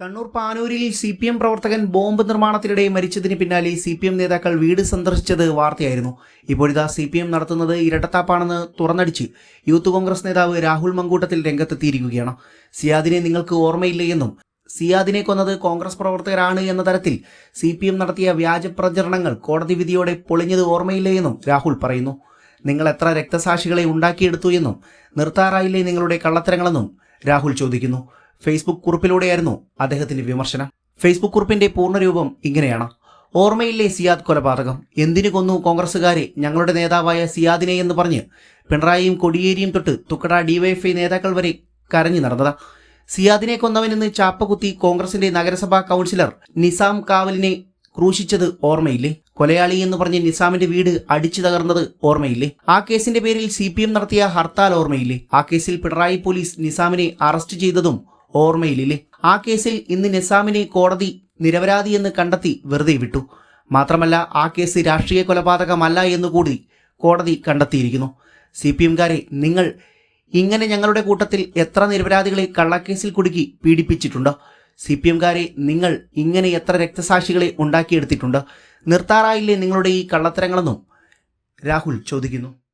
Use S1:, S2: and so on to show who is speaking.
S1: കണ്ണൂർ പാനൂരിൽ C P M പ്രവർത്തകൻ bomb നിർമ്മാണത്തിനിടെ മരിച്ചതിന് പിന്നാലെ സി പി എം നേതാക്കൾ വീട് സന്ദർശിച്ചത് വാർത്തയായിരുന്നു. ഇപ്പോഴിതാ സി പി എം നടത്തുന്നത് ഇരട്ടത്താപ്പാണെന്ന് തുറന്നടിച്ച് യൂത്ത് കോൺഗ്രസ് നേതാവ് രാഹുൽ മങ്കൂട്ടത്തിൽ രംഗത്തെത്തിയിരിക്കുകയാണ്. സിയാദിനെ നിങ്ങൾക്ക് ഓർമ്മയില്ലേ എന്നും സിയാദിനെ കൊന്നത് കോൺഗ്രസ് പ്രവർത്തകരാണ് എന്ന തരത്തിൽ സി പി എം നടത്തിയ വ്യാജ പ്രചരണങ്ങൾ കോടതി വിധിയോടെ പൊളിഞ്ഞത് ഓർമ്മയില്ലേ എന്നും രാഹുൽ പറയുന്നു. നിങ്ങൾ എത്ര രക്തസാക്ഷികളെ ഉണ്ടാക്കിയെടുത്തു എന്നും നിർത്താറായില്ലേ നിങ്ങളുടെ കള്ളത്തരങ്ങളെന്നും രാഹുൽ ചോദിക്കുന്നു. ഫേസ്ബുക്ക് കുറിപ്പിലൂടെയായിരുന്നു അദ്ദേഹത്തിന്റെ വിമർശനം. ഫേസ്ബുക്ക് കുറിപ്പിന്റെ പൂർണരൂപം ഇങ്ങനെയാണ്. ഓർമ്മയില്ലേ സിയാദ് കൊലപാതകം? എന്തിനു കൊന്നു കോൺഗ്രസുകാരെ ഞങ്ങളുടെ നേതാവായ സിയാദിനെ എന്ന് പറഞ്ഞ് പിണറായിയും കൊടിയേരിയും തൊട്ട് തുക്കട ഡിവൈഎഫ്ഐ നേതാക്കൾ വരെ കരഞ്ഞു നടന്നത്. സിയാദിനെ കൊന്നവനെന്ന് ചാപ്പകുത്തി കോൺഗ്രസിന്റെ നഗരസഭാ കൗൺസിലർ നിസാം കാവലിനെ ക്രൂശിച്ചത് ഓർമ്മയില്ലേ? കൊലയാളി എന്ന് പറഞ്ഞ് നിസാമിന്റെ വീട് അടിച്ചു തകർന്നത് ഓർമ്മയില്ലേ? ആ കേസിന്റെ പേരിൽ സി നടത്തിയ ഹർത്താൽ ഓർമ്മയില്ലേ? ആ കേസിൽ പിണറായി പോലീസ് നിസാമിനെ അറസ്റ്റ് ചെയ്തതും ഓർമ്മയില്ലേ ആ കേസിൽ ഇന്ന് നിസാമിനെ കോടതി നിരപരാധി എന്ന് കണ്ടെത്തി വെറുതെ വിട്ടു. മാത്രമല്ല ആ കേസ് രാഷ്ട്രീയ കൊലപാതകമല്ല എന്നുകൂടി കോടതി കണ്ടെത്തിയിരിക്കുന്നു. സി പി എംകാരെ നിങ്ങൾ ഇങ്ങനെ ഞങ്ങളുടെ കൂട്ടത്തിൽ എത്ര നിരപരാധികളെ കള്ളക്കേസിൽ കുടുക്കി പീഡിപ്പിച്ചിട്ടുണ്ട്? സി പി എംകാരെ നിങ്ങൾ ഇങ്ങനെ എത്ര രക്തസാക്ഷികളെ ഉണ്ടാക്കിയെടുത്തിട്ടുണ്ട്? നിർത്താറായില്ലേ നിങ്ങളുടെ ഈ കള്ളത്തരങ്ങളെന്നും രാഹുൽ ചോദിക്കുന്നു.